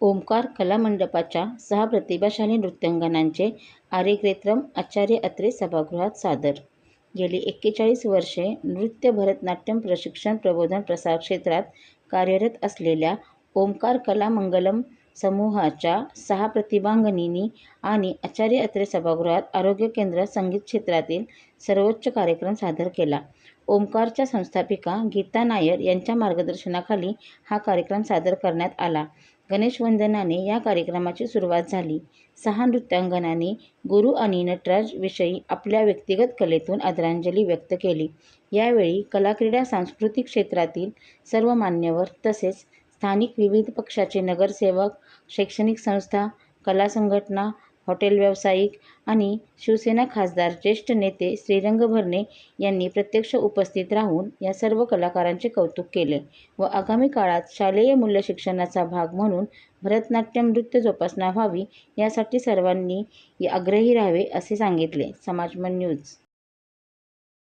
ओंकार कलामंडपाच्या सहा प्रतिभाशाली नृत्यांगनांचे आर्यक्रेत्रम आचार्य अत्रे सभागृहात सादर. गेली एक्केचाळीस वर्षे नृत्य भरतनाट्यम प्रशिक्षण प्रबोधन प्रसार क्षेत्रात कार्यरत असलेल्या ओंकार कलामंगलम समूहाच्या सहा प्रतिभांगनींनी आणि आचार्य अत्रे सभागृहात आरोग्य केंद्र संगीत क्षेत्रातील सर्वोच्च कार्यक्रम सादर केला. ओंकारच्या संस्थापिका गीता नायर यांच्या मार्गदर्शनाखाली हा कार्यक्रम सादर करण्यात आला. गणेशवंदनाने या कार्यक्रमाची सुरुवात झाली. सहा नृत्यांगनांनी गुरू आणि नटराजविषयी आपल्या व्यक्तिगत कलेतून आदरांजली व्यक्त केली. यावेळी कला क्रीडा सांस्कृतिक क्षेत्रातील सर्व मान्यवर तसेच स्थानिक विविध पक्षाचे नगरसेवक, शैक्षणिक संस्था, कला संघटना, हॉटेल व्यावसायिक आणि शिवसेना खासदार ज्येष्ठ नेते श्रीरंग भरणे यांनी प्रत्यक्ष उपस्थित राहून या सर्व कलाकारांचे कौतुक केले व आगामी काळात शालेय मूल्यशिक्षणाचा भाग म्हणून भरतनाट्यम नृत्य जोपासना व्हावी यासाठी सर्वांनी आग्रही राहावे असे सांगितले. समाजमन न्यूज